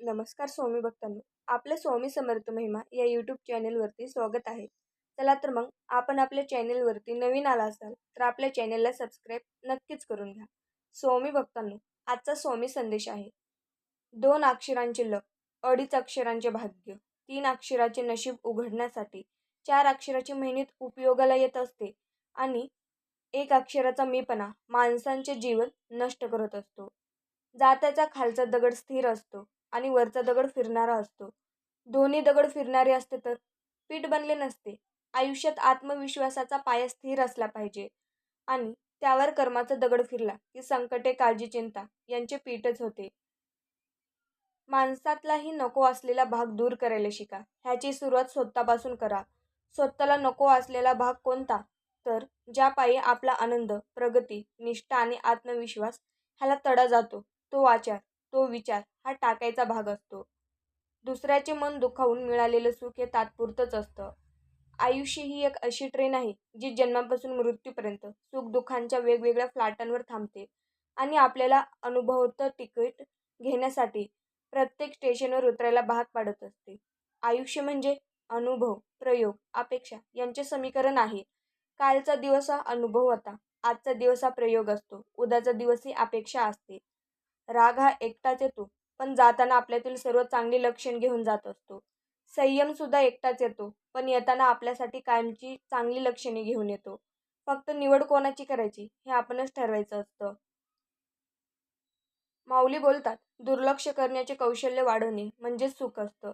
नमस्कार स्वामी भक्तांनो. आपल्या स्वामी समर्थ महिमा या यूट्यूब चॅनेलवरती स्वागत आहे. चला तर मग आपण आपल्या चॅनेलवरती नवीन आला असाल तर आपल्या चॅनेलला सबस्क्राईब नक्कीच करून घ्या. स्वामी भक्तांनो आजचा स्वामी संदेश आहे. दोन अक्षरांचे लक अडीच अक्षरांचे भाग्य तीन अक्षराचे नशीब उघडण्यासाठी चार अक्षराची मेहनत उपयोगाला येत असते आणि एक अक्षराचा मीपणा माणसांचे जीवन नष्ट करत असतो. जात्याचा खालचा दगड स्थिर असतो. आणि वरचा दगड फिरणारा असतो. दोन्ही दगड फिरणारे असते तर? पीठ बनले नसते. आयुष्यात आत्मविश्वासाचा पाया स्थिर असला पाहिजे. आणि त्यावर कर्माचा दगड फिरला की संकटे काळजी चिंता यांचे पीठच होते. माणसातलाही नको असलेला भाग दूर करायला शिका. ह्याची सुरुवात स्वतःपासून करा. स्वतःला नको असलेला भाग कोणता? तर ज्या पायी आपला आनंद प्रगती निष्ठा आणि आत्मविश्वास ह्याला तडा जातो तो आचार तो विचार हा टाकायचा भाग असतो. दुसऱ्याचे मन दुखावून मिळालेलं सुख हे तात्पुरतंच असतं. आयुष्य ही एक अशी ट्रेन आहे जी जन्मापासून मृत्यूपर्यंत सुख दुःखांच्या वेगवेगळ्या फ्लॅटांवर थांबते आणि आपल्याला अनुभवत तिकीट घेण्यासाठी प्रत्येक स्टेशनवर उतरायला भाग पाडत असते. आयुष्य म्हणजे अनुभव प्रयोग अपेक्षा यांचे समीकरण आहे. कालचा दिवस हा अनुभव होता आजचा दिवस हा प्रयोग असतो. उद्याचा दिवस ही अपेक्षा असते. राग हा एकटाच येतो पण जाताना आपल्यातील सर्व चांगली लक्षण घेऊन जात असतो. संयमसुद्धा एकटाच येतो पण येताना आपल्यासाठी कायमची चांगली लक्षणे घेऊन येतो. फक्त निवड कोणाची करायची हे आपणच ठरवायचं असतं. माऊली बोलतात दुर्लक्ष करण्याचे कौशल्य वाढवणे म्हणजेच सुख असतं.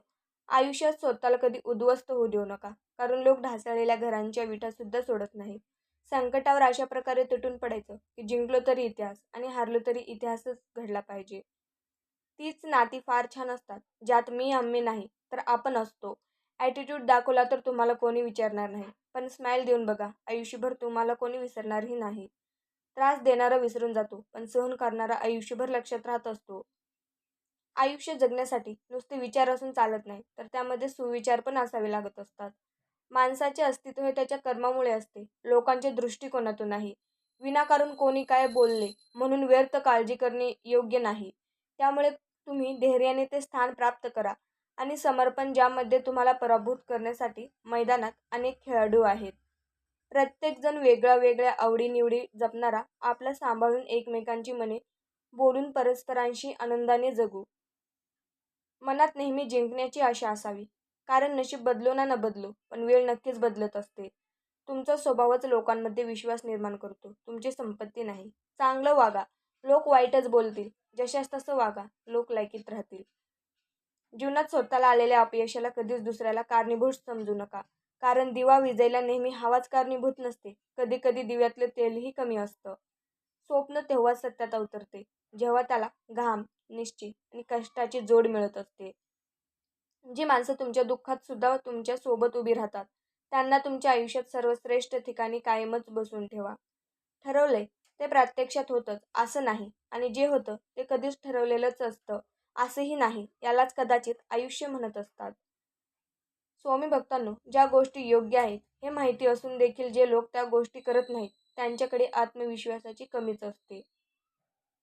आयुष्यात स्वतःला कधी उद्ध्वस्त होऊ देऊ नका कारण लोक ढासळलेल्या घरांच्या विठासुद्धा सोडत नाहीत. संकटावर अशा प्रकारे तुटून पडायचं की जिंकलो तरी इतिहास आणि हारलो तरी इतिहासच घडला पाहिजे. तीच नाती फार छान असतात ज्यात मी आम्ही नाही तर आपण असतो. ॲटिट्यूड दाखवला तर तुम्हाला कोणी विचारणार नाही पण स्माईल देऊन बघा आयुष्यभर तुम्हाला कोणी विसरणारही नाही. त्रास देणारा विसरून जातो पण सहन करणारा आयुष्यभर लक्षात राहत असतो. आयुष्य जगण्यासाठी नुसते विचार असून चालत नाही तर त्यामध्ये सुविचार पण असावे लागत असतात. माणसाचे अस्तित्व हे त्याच्या कर्मामुळे असते. लोकांच्या दृष्टिकोनातून नाही विनाकारण कोणी काय बोलले म्हणून व्यर्थ काळजी करणे योग्य नाही. त्यामुळे तुम्ही धैर्याने ते स्थान प्राप्त करा आणि समर्पण ज्यामध्ये तुम्हाला पराभूत करण्यासाठी मैदानात अनेक खेळाडू आहेत. प्रत्येकजण वेगळ्या वेगळ्या आवडीनिवडी जपणारा आपला सांभाळून एकमेकांची मने बोलून परस्परांशी आनंदाने जगू. मनात नेहमी जिंकण्याची आशा असावी. कारण नशीब बदलो ना न बदलो पण वेळ नक्कीच बदलत असते. तुमचा स्वभावच लोकांमध्ये विश्वास निर्माण करतो. तुमची संपत्ती नाही. चांगलं वागा. लोक वाईटच बोलतील. जशास तसं वागा. लोक लायकीत राहतील. जीवनात स्वतःला आलेल्या अपयशाला कधीच दुसऱ्याला कारणीभूत समजू नका. कारण दिवा विजेला नेहमी हवाच कारणीभूत नसते. कधी कधी दिव्यातलं तेलही कमी असतं. स्वप्न तेव्हाच सत्यात उतरते जेव्हा त्याला घाम निश्चित आणि कष्टाची जोड मिळत असते. जी माणसं तुमच्या दुःखात सुद्धा तुमच्यासोबत उभी राहतात. त्यांना तुमच्या आयुष्यात सर्वश्रेष्ठ ठिकाणी कायमच बसून ठेवा. ठरवले ते प्रत्यक्षात होतंच असं नाही. आणि जे होतं ते कधीच ठरवलेलंच असतं. असंही नाही यालाच कदाचित आयुष्य म्हणत असतात. स्वामी भक्तांनो ज्या गोष्टी योग्य आहेत हे माहिती असून देखील जे लोक त्या गोष्टी करत नाहीत त्यांच्याकडे आत्मविश्वासाची कमीच असते.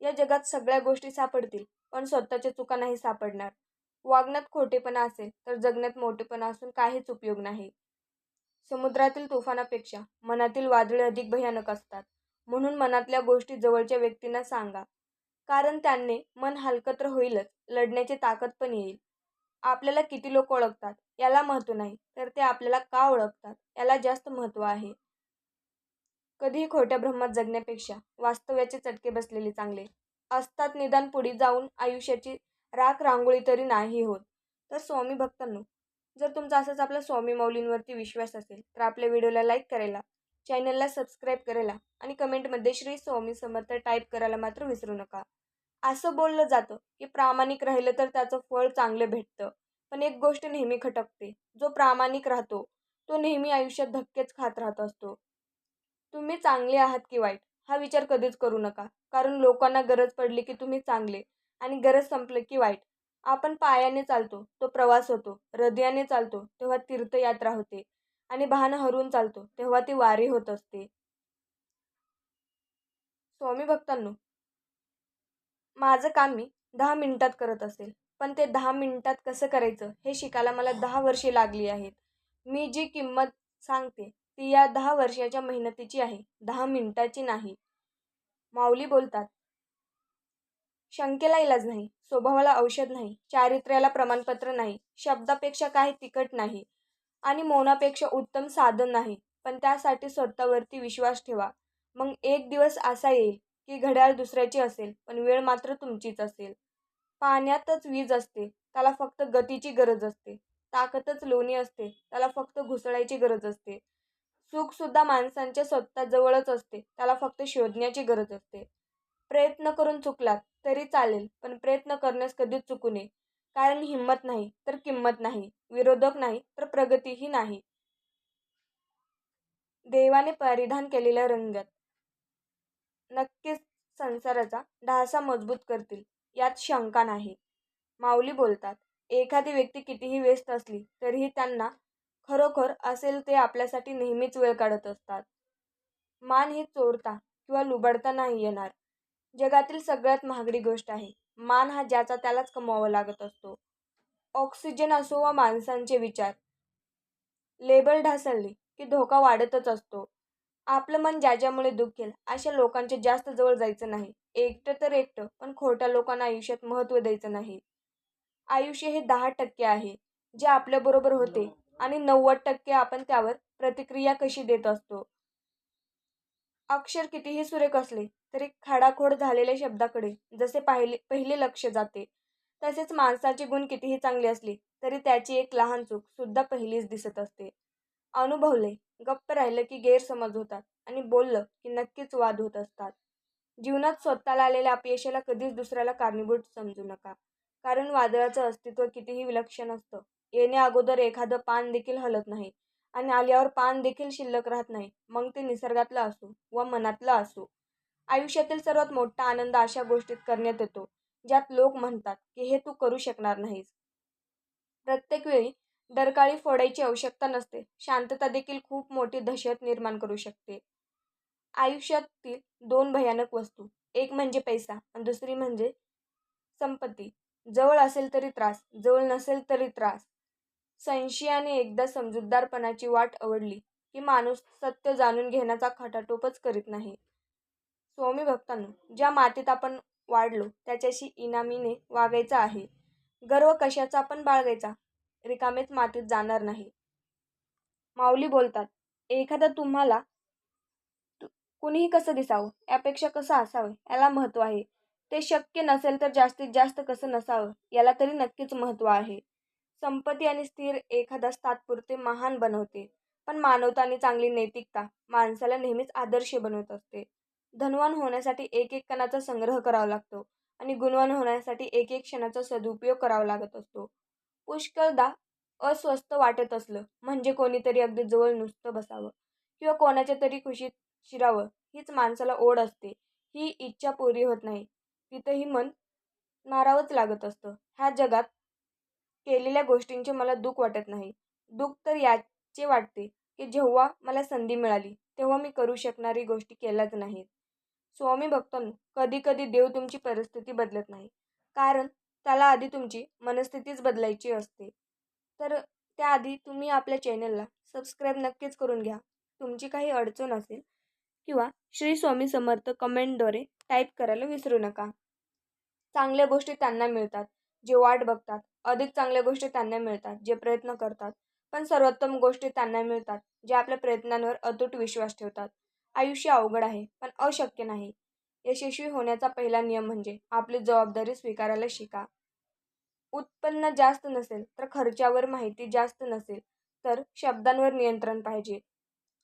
या जगात सगळ्या गोष्टी सापडतील पण स्वतःच्या चुका नाही सापडणार. वागण्यात खोटेपणा असेल तर जगण्यात मोठेपणा असून काहीच उपयोग नाही. समुद्रातील तुफानापेक्षा मनातील वादळे अधिक भयानक असतात. म्हणून मनातल्या गोष्टी जवळच्या व्यक्तींना सांगा. कारण त्यांनी मन हलकत्र होईलच लढण्याची ताकद पण येईल. आपल्याला किती लोक ओळखतात याला महत्त्व नाही तर ते आपल्याला का ओळखतात याला जास्त महत्त्व आहे. कधीही खोट्या भ्रमात जगण्यापेक्षा वास्तव्याचे चटके बसलेले चांगले. असतात निदान पुढे जाऊन आयुष्याची राख रांगोळी तरी नाही होत. तर स्वामी भक्तांनो जर तुमचा असंच आपल्या स्वामी मौलींवरती विश्वास असेल तर आपल्या व्हिडिओला लाईक करायला चॅनलला सबस्क्राईब करायला आणि कमेंटमध्ये श्री स्वामी समर्थ टाईप करायला मात्र विसरू नका. असं बोललं जातं की प्रामाणिक राहिलं तर त्याचं फळ चांगलं भेटतं. पण एक गोष्ट नेहमी खटकते जो प्रामाणिक राहतो तो नेहमी आयुष्यात धक्केच खात राहत असतो. तुम्ही चांगले आहात की वाईट हा विचार कधीच करू नका. कारण लोकांना गरज पडली की तुम्ही चांगले आणि गरज संपलं की वाईट. आपण पायाने चालतो तो प्रवास होतो. हृदयाने चालतो तेव्हा तीर्थयात्रा होते. आणि भान हरून चालतो तेव्हा ती वारी होत असते. स्वामी भक्तांनो माझं काम मी दहा मिनिटात करत असेल. पण ते दहा मिनिटात कसं करायचं हे शिकायला मला दहा वर्षे लागली आहेत. मी जी किंमत सांगते ती या दहा वर्षाच्या मेहनतीची आहे. दहा मिनिटाची नाही. माऊली बोलतात शंकेला इलाज नाही स्वभावाला औषध नाही चारित्र्याला प्रमाणपत्र नाही शब्दापेक्षा काही तिखट नाही आणि मौनापेक्षा उत्तम साधन नाही. पण त्यासाठी स्वतःवरती विश्वास ठेवा. मग एक दिवस असा येईल की घड्याळ दुसऱ्याची असेल पण वेळ मात्र तुमचीच असेल. पाण्यातच वीज असते त्याला फक्त गतीची गरज असते. ताकदच लोणी असते त्याला फक्त घुसळायची गरज असते. सुखसुद्धा माणसांच्या स्वतःजवळच असते त्याला फक्त शोधण्याची गरज असते. प्रयत्न करून चुकलात तरी चालेल पण प्रयत्न करण्यास कधीच चुकू नये. कारण हिंमत नाही तर किंमत नाही. विरोधक नाही तर प्रगतीही नाही. देवाने परिधान केलेल्या रंगात. नक्कीच संसाराचा ढासा मजबूत करतील यात शंका नाही. माऊली बोलतात एखादी व्यक्ती कितीही व्यस्त असली तरीही त्यांना खरोखर असेल ते आपल्यासाठी नेहमीच वेळ काढत असतात. मान ही चोरता किंवा लुबडता नाही येणार. जगातील सगळ्यात महागडी गोष्ट आहे. मान हा ज्याचा त्यालाच कमवावा लागत असतो. ऑक्सिजन असो वा माणसांचे विचार. लेबल ढासळली की धोका वाढतच असतो. आपलं मन ज्याच्यामुळे दुखेल अशा लोकांच्या जास्त जवळ जायचं नाही. एकटं तर एकटं पण खोट्या लोकांना आयुष्यात महत्त्व द्यायचं नाही. आयुष्य हे दहा टक्के आहे जे आपल्याबरोबर होते आणि नव्वद टक्के आपण त्यावर प्रतिक्रिया कशी देत असतो? अक्षर कितीही सुरेख असले तरी खाडाखोड झालेल्या शब्दाकडे जसे पाहिले पहिले लक्ष जाते तसेच माणसाचे गुण कितीही चांगले असले तरी त्याची एक लहान चूक सुद्धा पहिलीच दिसत असते. अनुभवले गप्प राहिलं की गैरसमज होतात आणि बोललं की नक्कीच वाद होत असतात. जीवनात स्वतःला आलेल्या अपयशाला कधीच दुसऱ्याला कारणीभूत समजू नका कारण वादळाचं अस्तित्व कितीही विलक्षण असतं येण्या अगोदर एखादं पान देखील हलत नाही आणि आल्यावर पान देखील शिल्लक राहत नाही. मग ते निसर्गातलं असो व मनातलं असो. आयुष्यातील सर्वात मोठा आनंद अशा गोष्टीत करण्यात येतो ज्यात लोक म्हणतात की हे तू करू शकणार नाहीस. प्रत्येक वेळी डरकाळी फोडायची आवश्यकता नसते. शांतता देखील खूप मोठी दहशत निर्माण करू शकते. आयुष्यातील दोन भयानक वस्तू एक म्हणजे पैसा आणि दुसरी म्हणजे संपत्ती. जवळ असेल तरी त्रास जवळ नसेल तरी त्रास. संशयाने एकदा समजूतदारपणाची वाट आवडली की माणूस सत्य जाणून घेण्याचा खटाटोपच करीत नाही. स्वामी भक्तांनो ज्या मातीत आपण वाढलो त्याच्याशी इनामीने वागायचं आहे. गर्व कशाचा आपण बाळगायचा रिकामेच मातीत जाणार नाही. माऊली बोलतात एखादा तुम्हाला कुणीही कसं दिसावं यापेक्षा कसं असावं याला महत्त्व आहे. ते शक्य नसेल तर जास्तीत जास्त कसं नसावं याला तरी नक्कीच महत्त्व आहे. संपत्ती आणि स्थिर एखादा तात्पुरते महान बनवते. पण मानवता आणि चांगली नैतिकता माणसाला नेहमीच आदर्श बनवत असते. धनवान होण्यासाठी एक एक कणाचा संग्रह करावा लागतो आणि गुणवान होण्यासाठी एक एक क्षणाचा सदुपयोग करावा लागत असतो. पुष्कळदा अस्वस्थ वाटत असलं म्हणजे कोणीतरी अगदी जवळ नुसतं बसावं किंवा कोणाच्या तरी खुशीत शिरावं हीच माणसाला ओढ असते. ही इच्छा पुरी होत नाही. तिथंही मन मारावंच लागत असतं. ह्या जगात केलेल्या गोष्टींचे मला दुःख वाटत नाही. दुःख तर याचे वाटते की जेव्हा मला संधी मिळाली तेव्हा मी करू शकणारी गोष्टी केल्याच नाहीत. स्वामी भक्तांनो कधी कधी देव तुमची परिस्थिती बदलत नाही. कारण त्याला आधी तुमची मनस्थितीच बदलायची असते. तर त्याआधी तुम्ही आपल्या चॅनलला सबस्क्राईब नक्कीच करून घ्या. तुमची काही अडचण असेल किंवा श्री स्वामी समर्थ कमेंटद्वारे टाईप करायला विसरू नका. चांगल्या गोष्टी त्यांना मिळतात. जे वाट बघतात अधिक चांगल्या गोष्टी त्यांना मिळतात जे प्रयत्न करतात. पण सर्वोत्तम गोष्टी त्यांना मिळतात जे आपल्या प्रयत्नांवर अतूट विश्वास ठेवतात. आयुष्य अवघड आहे पण अशक्य नाही. यशस्वी होण्याचा पहिला नियम म्हणजे आपली जबाबदारी स्वीकारायला शिका. उत्पन्न जास्त नसेल तर खर्चावर माहिती जास्त नसेल तर शब्दांवर नियंत्रण पाहिजे.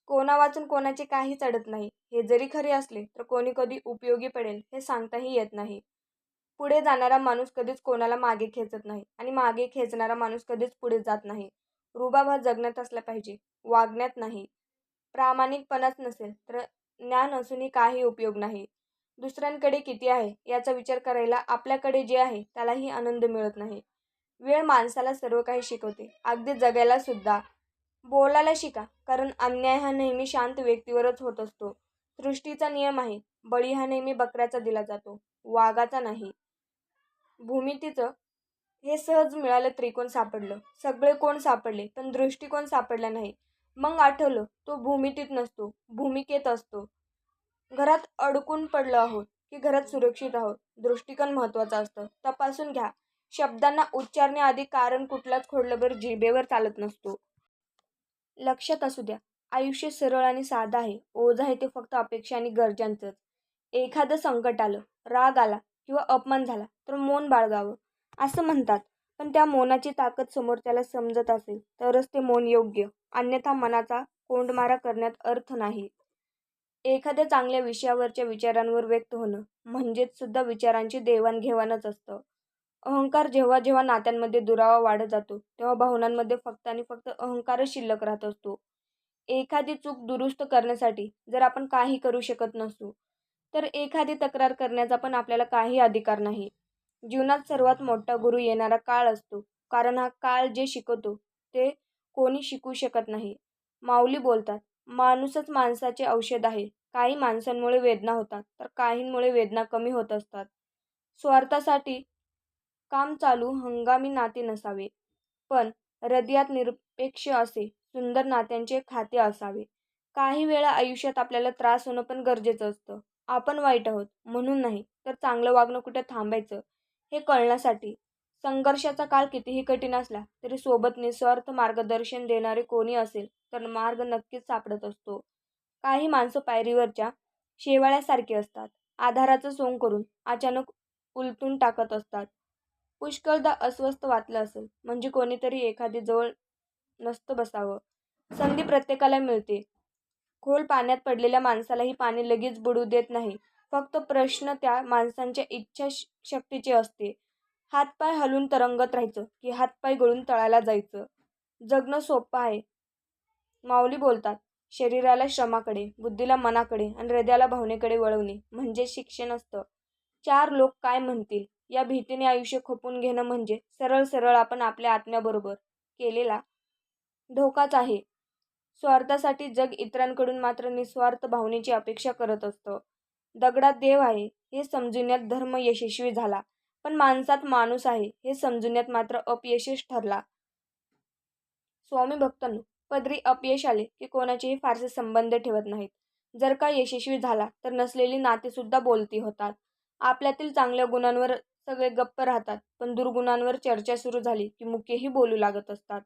कोणा वाचून कोणाचे काही चढत नाही. हे जरी खरे असले तर कोणी कधी उपयोगी पडेल हे सांगताही येत नाही. पुढे जाणारा माणूस कधीच कोणाला मागे खेचत नाही आणि मागे खेचणारा माणूस कधीच पुढे जात नाही. रुबाब हा जगण्यात असला पाहिजे वागण्यात नाही. प्रामाणिकपणाच नसेल तर ज्ञान असूनही काही उपयोग नाही. दुसऱ्यांकडे किती आहे याचा विचार करायला आपल्याकडे जे आहे त्यालाही आनंद मिळत नाही. वेळ माणसाला सर्व काही शिकवते. अगदी जगायला सुद्धा. बोलायला शिका कारण अन्याय हा नेहमी शांत व्यक्तीवरच होत असतो. सृष्टीचा नियम आहे बळी हा नेहमी बकऱ्याचा दिला जातो. वाघाचा नाही. भूमितीचं हे सहज मिळालं त्रिकोण सापडलं. सगळे कोण सापडले पण दृष्टिकोन सापडला नाही. मग आठवलं तो भूमितीत नसतो भूमिकेत असतो. घरात अडकून पडलो आहोत की घरात सुरक्षित आहोत. दृष्टिकोन महत्त्वाचा असतं. तपासून घ्या. शब्दांना उच्चारण्याआधी कारण कुठलाच खोडलंभर जिबेवर चालत नसतो. लक्षात असू द्या. आयुष्य सरळ आणि साधं आहे. ओझ आहे ते फक्त अपेक्षा आणि गरजांचंच. एखादं संकट आलं राग आला किंवा अपमान झाला तर मौन बाळगावं असं म्हणतात. पण त्या मौनाची ताकद समोर त्याला समजत असेल तरच ते मौन योग्य अन्यथा मनाचा कोंडमारा करण्यात अर्थ नाही. एखाद्या चांगल्या विषयावरच्या विचारांवर व्यक्त होणं म्हणजेच सुद्धा विचारांची देवाणघेवाणच असतं. अहंकार जेव्हा जेव्हा नात्यांमध्ये दुरावा वाढत जातो तेव्हा भावनांमध्ये फक्त आणि फक्त अहंकारच शिल्लक राहत असतो. एखादी चूक दुरुस्त करण्यासाठी जर आपण काही करू शकत नसू तर एखादी तक्रार करण्याचा पण आपल्याला काही अधिकार नाही. जीवनात सर्वात मोठा गुरु येणारा काळ असतो. कारण हा काळ जे शिकवतो ते कोणी शिकू शकत नाही. माऊली बोलतात माणूसच माणसाचे औषध आहे. काही माणसांमुळे वेदना होतात तर काहींमुळे वेदना कमी होत असतात. स्वार्थासाठी काम चालू हंगामी नाते नसावे. पण हृदयात निरपेक्ष असे सुंदर नात्यांचे खाते असावे. काही वेळा आयुष्यात आपल्याला त्रास होणं पण गरजेचं असतं. आपण वाईट आहोत म्हणून नाही तर चांगलं वागणं कुठे थांबायचं? हे कळण्यासाठी. संघर्षाचा काळ कितीही कठीण असला तरी सोबत निस्वार्थ मार्गदर्शन देणारे कोणी असेल तर मार्ग नक्कीच सापडत असतो. काही माणसं पायरीवरच्या शेवाळ्यासारखी असतात. आधाराचं सोंग करून अचानक उलटून टाकत असतात. पुष्कळदा अस्वस्थ वाटलं असेल म्हणजे कोणीतरी एखादी जवळ नसतं बसावं. संधी प्रत्येकाला मिळते. खोल पाण्यात पडलेल्या माणसालाही पाणी लगेच बुडू देत नाही. फक्त प्रश्न त्या माणसांच्या इच्छा शक्तीचे असते. हातपाय हलून तरंगत राहायचं की हातपाय गळून तळायला जायचं. जगणं सोपं आहे. माऊली बोलतात शरीराला श्रमाकडे बुद्धीला मनाकडे आणि हृदयाला भावनेकडे वळवणे म्हणजे शिक्षण असतं. चार लोक काय म्हणतील या भीतीने आयुष्य खपून घेणं म्हणजे सरळ सरळ आपण आपल्या आत्म्याबरोबर केलेला धोकाच आहे. स्वार्थासाठी जग इतरांकडून मात्र निस्वार्थ भावनेची अपेक्षा करत असतं. दगडात देव आहे हे समजून्यात धर्म यशस्वी झाला पण माणसात माणूस आहे हे समजून्यात मात्र अपयशच ठरला. स्वामी भक्तांनो पदरी अपयश आले की कोणाचेही फारसे संबंध ठेवत नाहीत. जर का यशस्वी झाला तर नसलेली नातेसुद्धा बोलती होतात. आपल्यातील चांगल्या गुणांवर सगळे गप्प राहतात पण दुर्गुणांवर चर्चा सुरू झाली की मुकेही बोलू लागत असतात.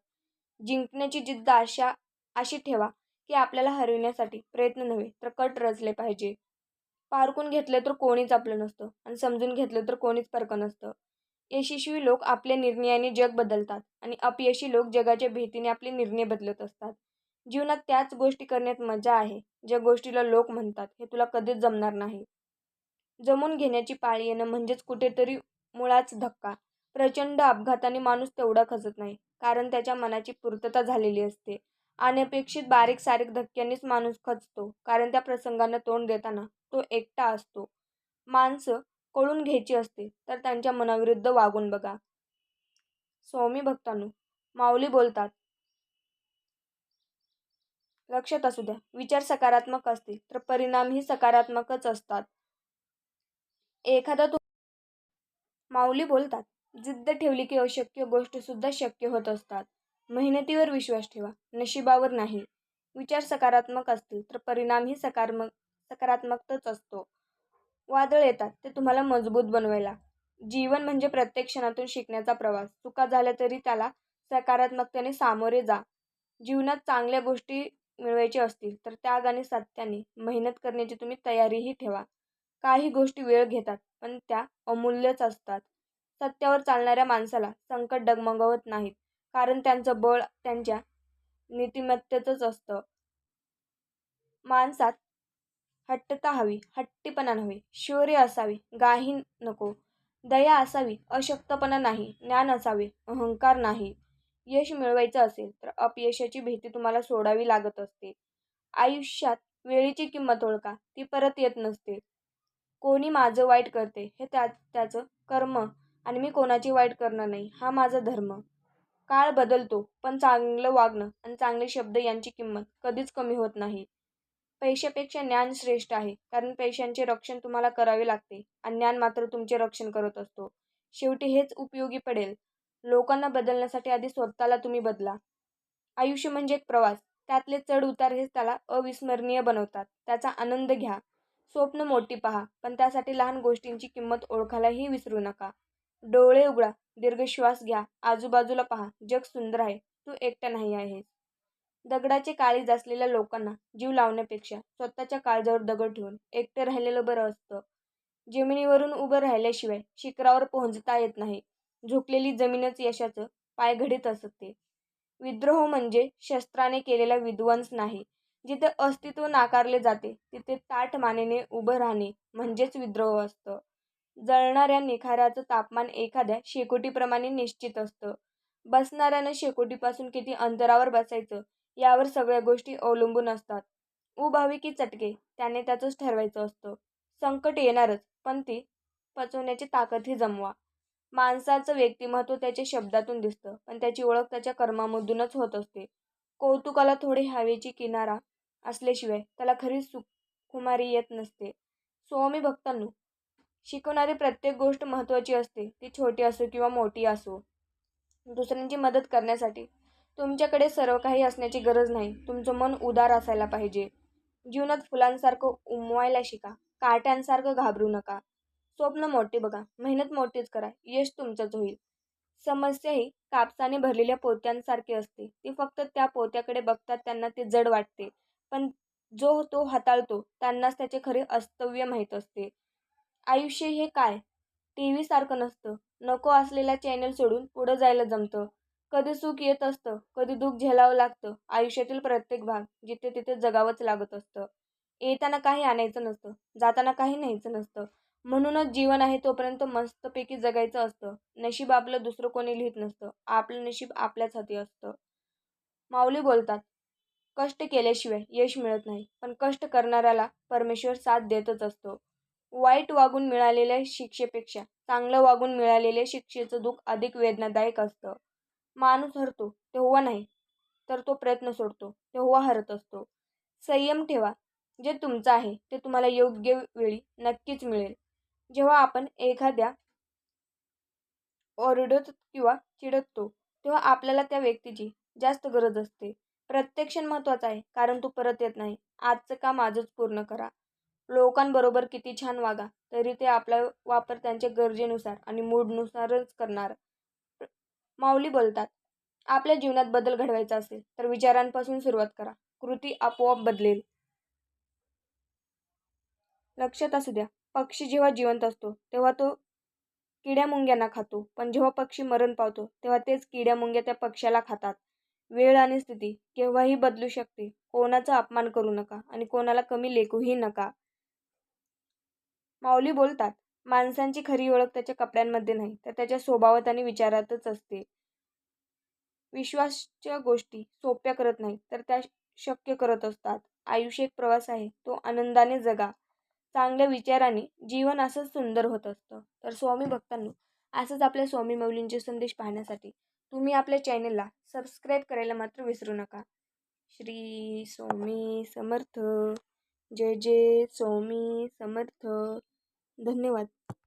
जिंकण्याची जिद्द अशा अशी ठेवा की आपल्याला हरविण्यासाठी प्रयत्न नव्हे तर कट रचले पाहिजे. पारखून घेतलं तर कोणीच आपलं नसतं आणि समजून घेतलं तर कोणीच परकं नसतं. यशस्वी लोक आपल्या निर्णयाने जग बदलतात आणि अपयशी लोक जगाच्या भीतीने आपले निर्णय बदलत असतात. जीवनात त्याच गोष्टी करण्यात मजा आहे ज्या गोष्टीला लोक म्हणतात हे तुला कधीच जमणार नाही. जमून घेण्याची पाळी येणं म्हणजेच कुठेतरी मुळाच धक्का. प्रचंड अपघाताने माणूस तेवढा खचत नाही कारण त्याच्या मनाची पूर्तता झालेली असते. अनपेक्षित बारीक सारीक धक्क्यांनीच माणूस खचतो कारण त्या प्रसंगांना तोंड देताना तो एकटा असतो. माणसं कळून घ्यायची असते तर त्यांच्या मनाविरुद्ध वागून बघा. स्वामी भक्तांनो माऊली बोलतात लक्षात असू द्या विचार सकारात्मक असतील तर परिणामही सकारात्मकच असतात. एखादा तू माऊली बोलतात जिद्द ठेवली की अशक्य गोष्ट सुद्धा शक्य होत असतात. मेहनतीवर विश्वास ठेवा. नशिबावर नाही. विचार सकारात्मक असतील तर परिणामही सकारात्मक सकारात्मकच असतो. वादळ येतात ते तुम्हाला मजबूत बनवायला. जीवन म्हणजे प्रत्येक क्षणातून शिकण्याचा प्रवास. चुका झाल्या तरी त्याला सकारात्मकतेने सामोरे जा. जीवनात चांगल्या गोष्टी मिळवायच्या असतील तर त्याग आणि सत्याने मेहनत करण्याची तुम्ही तयारीही ठेवा. काही गोष्टी वेळ घेतात पण त्या अमूल्यच असतात. सत्यावर चालणाऱ्या माणसाला संकट डगमगवत नाहीत. कारण त्यांचं बळ त्यांच्या नीतिमत्तेतच असतं. माणसात हट्टता हवी हट्टीपणा नव्हे. शौर्य असावी गाही नको. दया असावी अशक्तपणा नाही ज्ञान असावे अहंकार नाही. यश मिळवायचं असेल तर अपयशाची भीती तुम्हाला सोडावी लागत असते. आयुष्यात वेळेची किंमत ओळखा ती परत येत नसते. कोणी माझं वाईट करते हे त्या त्याचं कर्म आणि मी कोणाची वाईट करणार नाही हा माझा धर्म. काळ बदलतो पण चांगलं वागणं आणि चांगले शब्द यांची किंमत कधीच कमी होत नाही. पैशापेक्षा ज्ञान श्रेष्ठ आहे कारण पैशांचे रक्षण तुम्हाला करावे लागते आणि ज्ञान मात्र तुमचे रक्षण करत असतो. शेवटी हेच उपयोगी पडेल. लोकांना बदलण्यासाठी आधी स्वतःला तुम्ही बदला. आयुष्य म्हणजे एक प्रवास. त्यातले चढ उतार हेच त्याला अविस्मरणीय बनवतात. त्याचा आनंद घ्या. स्वप्न मोठी पहा पण त्यासाठी लहान गोष्टींची किंमत ओळखायलाही विसरू नका. डोळे उघडा दीर्घ श्वास घ्या आजूबाजूला पहा जग सुंदर आहे तू एकटा नाही आहेस. दगडाचे काळीज असलेल्या लोकांना जीव लावण्यापेक्षा स्वतःच्या काळजावर दगड ठेवून एकटे राहिलेलं बरं असतं. जमिनीवरून उभं राहिल्याशिवाय शिखरावर पोहोचता येत नाही. झुकलेली जमीनच यशाचं पायघडीत असते विद्रोह म्हणजे शस्त्राने केलेला विध्वंस नाही. जिथे अस्तित्व नाकारले जाते तिथे ताठ मानेने उभं राहणे म्हणजेच विद्रोह असतं. जळणाऱ्या निखाराचं तापमान एखाद्या शेकोटीप्रमाणे निश्चित असतं. बसणाऱ्यानं शेकोटीपासून किती अंतरावर बसायचं यावर सगळ्या गोष्टी अवलंबून असतात. उभावी की चटके त्याने त्याचंच ठरवायचं असतं. संकट येणारच पण ती पचवण्याची ताकदही जमवा. माणसाचं व्यक्तिमत्व त्याच्या शब्दातून दिसतं पण त्याची ओळख त्याच्या कर्मामधूनच होत असते. कौतुकाला थोडी हवेची किनारा असल्याशिवाय त्याला खरी सुकुमारी येत नसते. स्वामी भक्तांनो शिकवणारी प्रत्येक गोष्ट महत्त्वाची असते. ती छोटी असो किंवा मोठी असो. दुसऱ्यांची मदत करण्यासाठी तुमच्याकडे सर्व काही असण्याची गरज नाही. तुमचं मन उदार असायला पाहिजे. जीवनात फुलांसारखं उमवायला शिका. काट्यांसारखं घाबरू नका. स्वप्न मोठे बघा. मेहनत मोठीच करा. यश तुमचंच होईल. समस्या ही कापसाने भरलेल्या पोत्यांसारखी असते. ती फक्त त्या पोत्याकडे बघतात त्यांना ते जड वाटते. पण जो तो हाताळतो त्यांनाच त्याचे खरे अस्तव्य माहीत असते. आयुष्य हे काय? टी व्हीसारखं नसतं. नको असलेला चॅनल सोडून पुढं जायला जमतं. कधी सुख येत असतं कधी दुःख झेलावं लागतं. आयुष्यातील प्रत्येक भाग जिथे तिथे जगावंच लागत असतं. येताना काही आणायचं नसतं जाताना काही न्यायचं नसतं. म्हणूनच जीवन आहे तोपर्यंत मस्तपैकी जगायचं असतं. नशीब आपलं दुसरं कोणी लिहित नसतं. आपलं नशीब आपल्याच हाती असतं. माऊली बोलतात कष्ट केल्याशिवाय यश मिळत नाही. पण कष्ट करणाऱ्याला परमेश्वर साथ देतच असतो. वाईट वागून मिळालेल्या शिक्षेपेक्षा चांगलं वागून मिळालेल्या शिक्षेचं दुःख अधिक वेदनादायक असतं. माणूस हरतो तेव्हा नाही तर तो प्रयत्न सोडतो तेव्हा हरत असतो. संयम ठेवा जे तुमचं आहे ते तुम्हाला योग्य वेळी नक्कीच मिळेल. जेव्हा आपण एखाद्या ओरडत किंवा चिडकतो तेव्हा आपल्याला त्या व्यक्तीची जास्त गरज असते. प्रत्यक्षण महत्त्वाचं आहे कारण तू परत येत नाही. आजचं काम आजच पूर्ण करा. लोकांबरोबर किती छान वागा तरी ते आपला वापर त्यांच्या गरजेनुसार आणि मूडनुसारच करणार. माऊली बोलतात आपल्या जीवनात बदल घडवायचा असेल तर विचारांपासून सुरुवात करा. कृती आपोआप बदलेल. लक्षात असू द्या पक्षी जेव्हा जिवंत असतो तेव्हा तो किड्या मुंग्यांना खातो. पण जेव्हा पक्षी मरण पावतो तेव्हा तेच किड्या मुंग्या त्या पक्ष्याला खातात. वेळ आणि स्थिती केव्हाही बदलू शकते. कोणाचा अपमान करू नका आणि कोणाला कमी लेखूही नका. माऊली बोलतात माणसांची खरी ओळख त्याच्या कपड्यांमध्ये नाही तर त्याच्या स्वभावात आणि विचारातच असते. विश्वासच्या गोष्टी सोप्या करत नाही तर त्या शक्य करत असतात. आयुष्य एक प्रवास आहे तो आनंदाने जगा. चांगल्या विचाराने जीवन असंच सुंदर होत असतं. तर स्वामी भक्तांनो असंच आपल्या स्वामी मौलींचे संदेश पाहण्यासाठी तुम्ही आपल्या चॅनलला सबस्क्राईब करायला मात्र विसरू नका. श्री स्वामी समर्थ. जय जय स्वामी समर्थ. धन्यवाद.